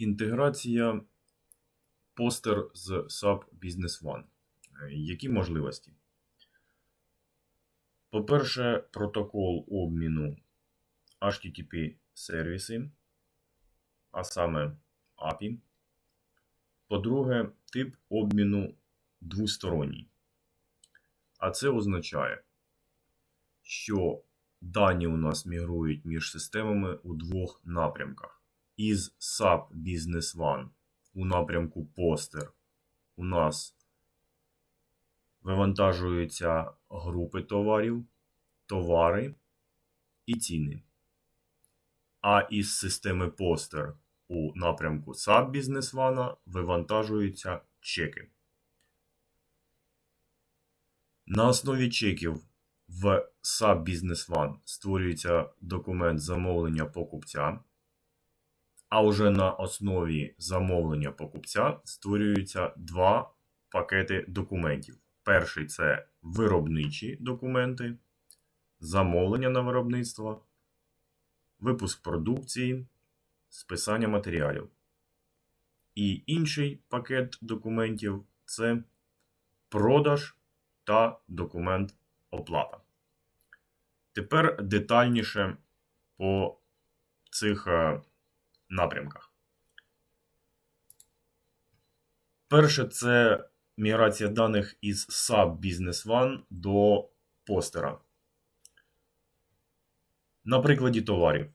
Інтеграція постер з SAP Business One. Е, Які можливості? По-перше, протокол обміну HTTP сервіси, а саме API. По-друге, тип обміну двосторонній. А це означає, що дані у нас мігрують між системами у двох напрямках. Із SAP Business One у напрямку постер у нас вивантажуються групи товарів, товари і ціни. А із системи постер у напрямку SAP Business One вивантажуються чеки. На основі чеків в SAP Business One створюється документ замовлення покупця, а вже на основі замовлення покупця створюються два пакети документів. Перший це виробничі документи, замовлення на виробництво, випуск продукції, списання матеріалів. І інший пакет документів це продаж та документ оплата. Тепер детальніше по цих е, напрямках. Перше це міграція даних із SAP Business One до постера. На прикладі товарів.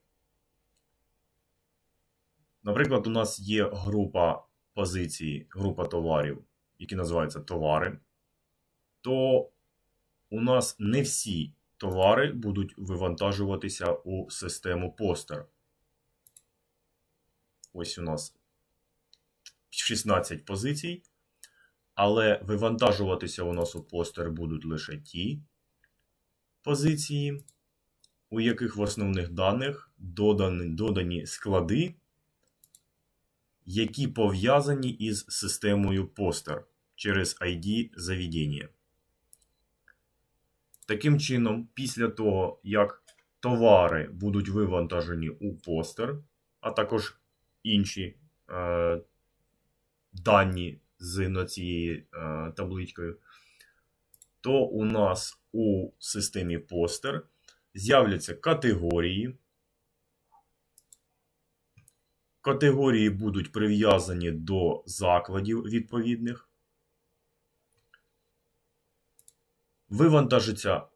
Наприклад, у нас є група позицій, група товарів, які називаються товари. То у нас не всі товари будуть вивантажуватися у систему постер. Ось у нас 16 позицій. Але вивантажуватися у нас у постер будуть лише ті позиції, у яких в основних даних додані, додані склади, які пов'язані із системою постер через ID заведення. Таким чином, після того, як товари будуть вивантажені у постер, а також інші е, дані з цією е, табличкою, то у нас у системі постер з'являться категорії. Категорії будуть прив'язані до закладів відповідних. Вивантажаться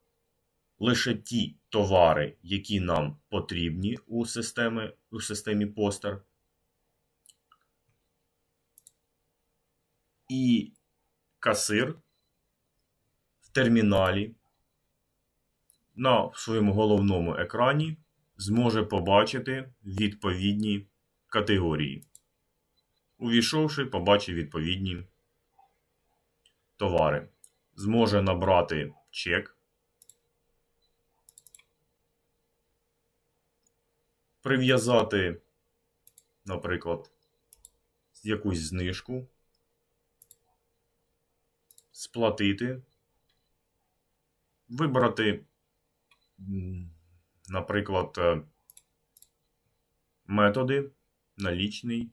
лише ті товари, які нам потрібні у системі, у системі постер. І касир в терміналі на своєму головному екрані зможе побачити відповідні категорії. Увійшовши, побачить відповідні товари. Зможе набрати чек. Прив'язати, наприклад, якусь знижку сплатити, вибрати, наприклад, е, методи налічний,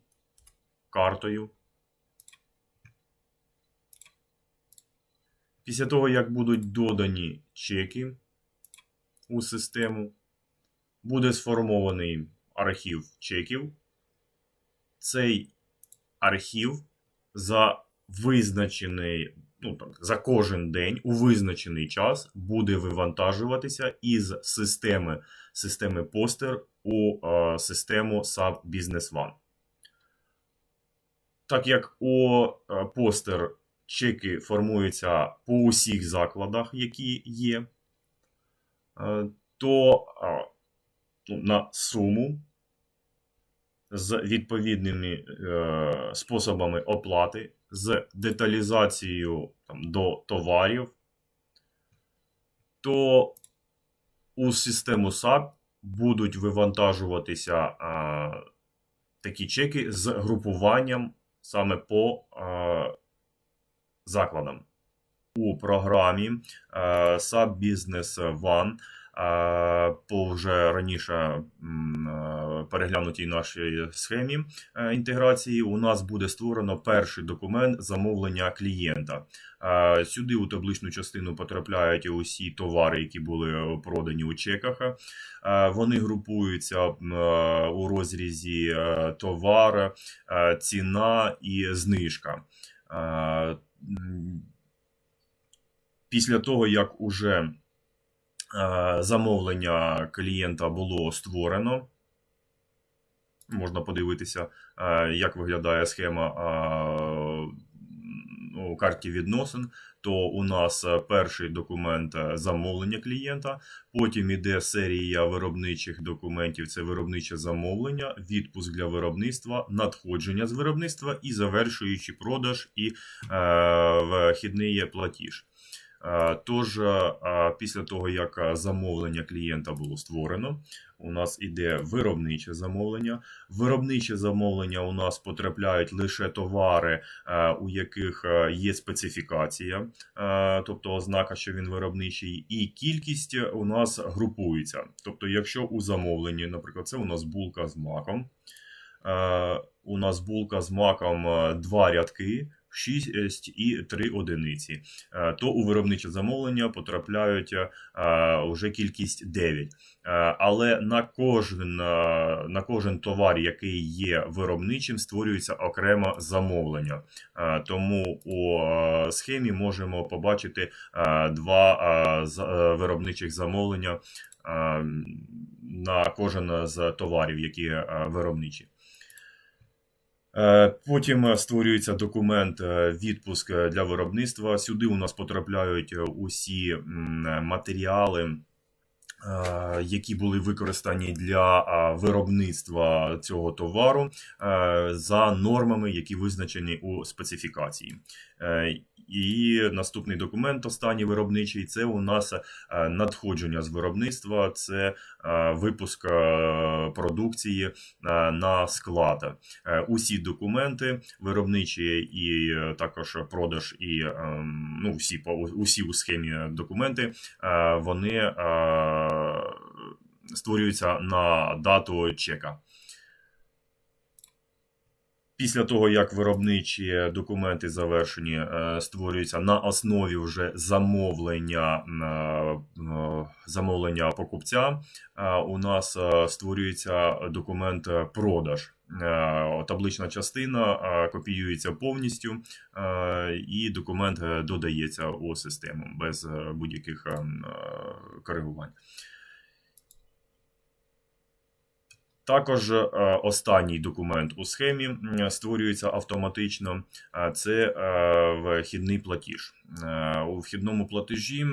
картою. Після того, як будуть додані чеки у систему, буде сформований архів чеків. Цей архів за визначений ну, так, за кожен день у визначений час буде вивантажуватися із системи системи постер у е, систему SAP Business One. Так як у е, постер чеки формуються по усіх закладах, які є, е, то е, на суму з відповідними е, способами оплати з деталізацією там, до товарів, то у систему SAP будуть вивантажуватися а, такі чеки з групуванням саме по а, закладам. У програмі а, SAP Business One е, по вже раніше е, переглянутій нашій схемі е, інтеграції, у нас буде створено перший документ замовлення клієнта. Е, Сюди у табличну частину потрапляють усі товари, які були продані у чеках. Вони групуються у розрізі товар, ціна і знижка. Після того, як уже замовлення клієнта було створено, можна подивитися, е, як виглядає схема е, у карті відносин, то у нас е, перший документ е, замовлення клієнта, потім іде серія виробничих документів, це виробниче замовлення, відпуск для виробництва, надходження з виробництва і завершуючи продаж і е, вхідний платіж. Е, Тож, е, після того, як е, замовлення клієнта було створено, у нас іде виробниче замовлення. Виробниче замовлення у нас потрапляють лише товари, е, у яких е, є специфікація, е, тобто ознака, що він виробничий, і кількість у нас групується. Тобто, якщо у замовленні, наприклад, це у нас булка з маком, е, у нас булка з маком е, два рядки. 6 і 3 одиниці, е, то у виробниче замовлення потрапляють е, вже кількість 9. Е, Але на кожен, е, на кожен товар, який є виробничим, створюється окреме замовлення. Е, Тому у е, схемі можемо побачити е, два е, е, виробничих замовлення е, на кожен з товарів, які е, виробничі. Е, Потім е, створюється документ е, відпуск для виробництва. Сюди у нас потрапляють усі матеріали, які були використані для виробництва цього товару за нормами, які визначені у специфікації. Е, І наступний документ, останній виробничий, це у нас е, надходження з виробництва, це е, випуск продукції на склад. Усі документи виробничі і також продаж, і ну, всі, усі у схемі документи, вони створюються на дату чека. Після того, як виробничі документи завершені, е, створюються на основі вже замовлення, е, е, замовлення покупця, у нас створюється документ продаж. Таблична частина копіюється повністю, і документ додається у систему без будь-яких е, м, е, коригувань. Також е, останній документ у схемі створюється автоматично. Це е, вхідний платіж. Е, У вхідному платежі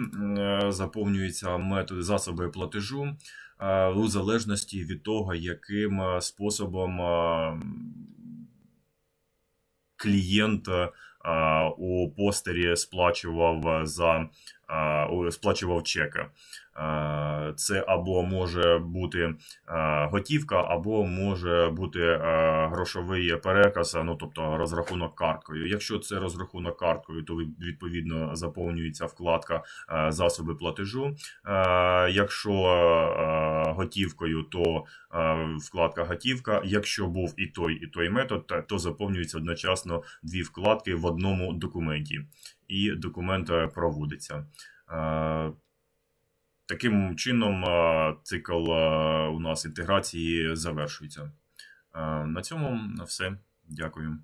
заповнюються методи засоби платежу у залежності від того, яким способом клієнт у постері сплачував за сплачував чеки. Е, Це або може бути готівка, або може бути грошовий переказ, ну тобто розрахунок карткою. Якщо це розрахунок карткою, то відповідно заповнюється вкладка засоби платежу. Якщо готівкою, то вкладка готівка. Якщо був і той, і той метод, то заповнюється одночасно дві вкладки в одному документі, і документ е, проводиться. Е, Таким чином, е, цикл у нас інтеграції завершується. На цьому все. Дякую.